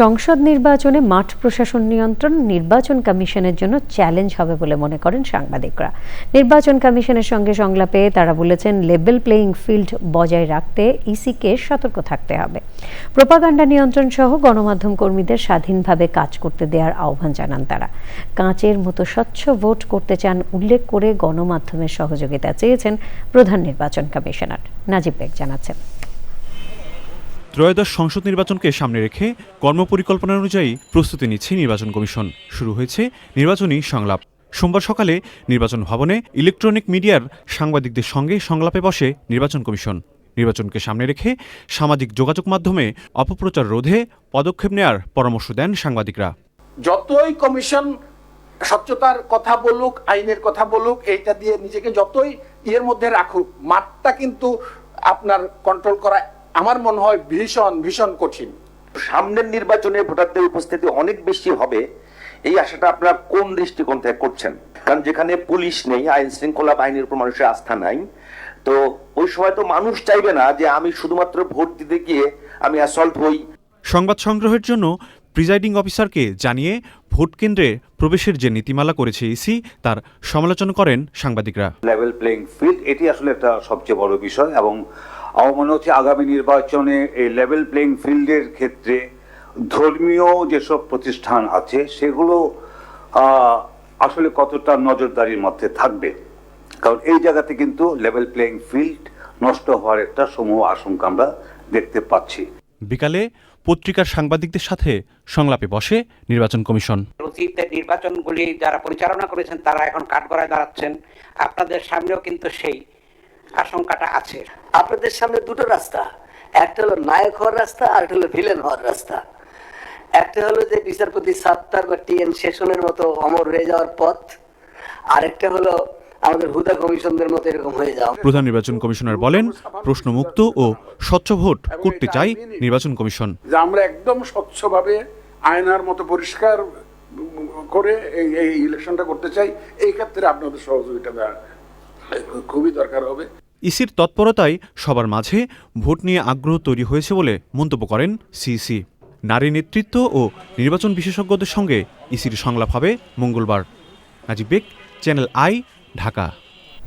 সংসদ নির্বাচনে মাঠ প্রশাসন নিয়ন্ত্রণ, নির্বাচন কমিশনের জন্য চ্যালেঞ্জ হবে বলে মনে করেন সাংবাদিকরা। নির্বাচন কমিশনের সঙ্গে সংলাপে তারা বলেছেন লেভেল প্লেয়িং ফিল্ড বজায় রাখতে ইসিকে সতর্ক থাকতে হবে। প্রোপাগান্ডা নিয়ন্ত্রণ সহ গণমাধ্যম কর্মীদের স্বাধীনভাবে কাজ করতে দেওয়ার আহ্বান জানান তারা। কাঁচের মতো স্বচ্ছ ভোট করতে চান উল্লেখ করে গণমাধ্যমের সহযোগিতা চেয়েছেন প্রধান নির্বাচন কমিশনার। নাজিব বেগ জানাচ্ছেন। ত্রয়োদশ সংসদ নির্বাচনকে সামনে রেখে কর্মপরিকল্পনা অনুযায়ী প্রস্তুতি নিচ্ছে নির্বাচন কমিশন। শুরু হয়েছে নির্বাচনী সংলাপ। সোমবার সকালে নির্বাচন ভবনে ইলেকট্রনিক মিডিয়ার সাংবাদিকদের সঙ্গে সংলাপে বসে নির্বাচন কমিশন। নির্বাচনকে সামনে রেখে সামাজিক যোগাযোগ মাধ্যমে অপপ্রচার রোধে পদক্ষেপ নেয়ার পরামর্শ দেন সাংবাদিকরা। যতই কমিশন স্বচ্ছতার কথা বলুক, আইনের কথা বলুক, এইটা দিয়ে নিজেকে যতই ইয়ের মধ্যে রাখুক, মাঠটা কিন্তু আপনার কন্ট্রোল করা আমার মনে হয় ভীষণ ভীষণ কঠিন। সামনের নির্বাচনে ভোটারদের উপস্থিতি অনেক বেশি হবে এই আশাটা আপনারা কোন দৃষ্টিকোণ থেকে করছেন? কারণ যেখানে পুলিশ নেই আইন শৃঙ্খলা বাহিনীর উপর মানুষের আস্থা নাই তো ওই সময় তো মানুষ চাইবে না যে আমি শুধুমাত্র ভোট দিতে গিয়ে আমি অ্যাসল্ট হই। সংবাদ সংগ্রহের জন্য প্রিজাইডিং অফিসারকে জানিয়ে ভোট কেন্দ্রে প্রবেশের যে নীতিমালা করেছে ইসি তার সমালোচনা করেন সাংবাদিকরা। লেভেল প্লেইং ফিল্ড এটি আসলে একটা সবচেয়ে বড় বিষয় এবং আমার মনে হচ্ছে আগামী নির্বাচনে এই লেভেল প্লেইং ফিল্ডের ক্ষেত্রে ধর্মীয় যেসব প্রতিষ্ঠান আছে সেগুলো আসলে কতটা নজরদারির মধ্যে থাকবে? কারণ এই জায়গাতে কিন্তু লেভেল প্লেইং ফিল্ড নষ্ট হওয়ার একটা সমূহ আশঙ্কা আমরা দেখতে পাচ্ছি। বিকালে পত্রিকার সাংবাদিকদের সাথে সংলাপে বসে নির্বাচন কমিশন। অতীতের নির্বাচনগুলি যারা পরিচালনা করেছেন তারা এখন কাঠগড়ায় দাঁড়াচ্ছেন। আপনাদের সামনেও কিন্তু সেই। আশঙ্কাটা আছে। আপনাদের সামনে দুটো রাস্তা। একটা হলো নায়ক হওয়ার রাস্তা আর একটা হলো ভিলেন হওয়ার রাস্তা। একটা হলো যে বিচারপতি সাত্তার বা টিএন শেষনের মতো অমর হয়ে যাওয়ার পথ আরেকটা হলো আমাদের হুদা কমিশনদের মতো এরকম হয়ে যাওয়া। প্রধান নির্বাচন কমিশনার বলেন প্রশ্নমুক্ত ও স্বচ্ছ ভোট করতে চাই নির্বাচন কমিশন। যে আমরা একদম স্বচ্ছভাবে আয়নার মতো পরিষ্কার করে এই এই ইলেকশনটা করতে চাই এই ক্ষেত্রে আপনাদের সহযোগিতা দেওয়া খুবই দরকার হবে। ইসির তৎপরতায় সবার মাঝে ভোট নিয়ে আগ্রহ তৈরি হয়েছে বলে মন্তব্য করেন সিসি। নারী নেতৃত্ব ও নির্বাচন বিশেষজ্ঞদের সঙ্গে ইসির সংলাপ হবে মঙ্গলবার। Nazib Beg, channel I, Dhaka.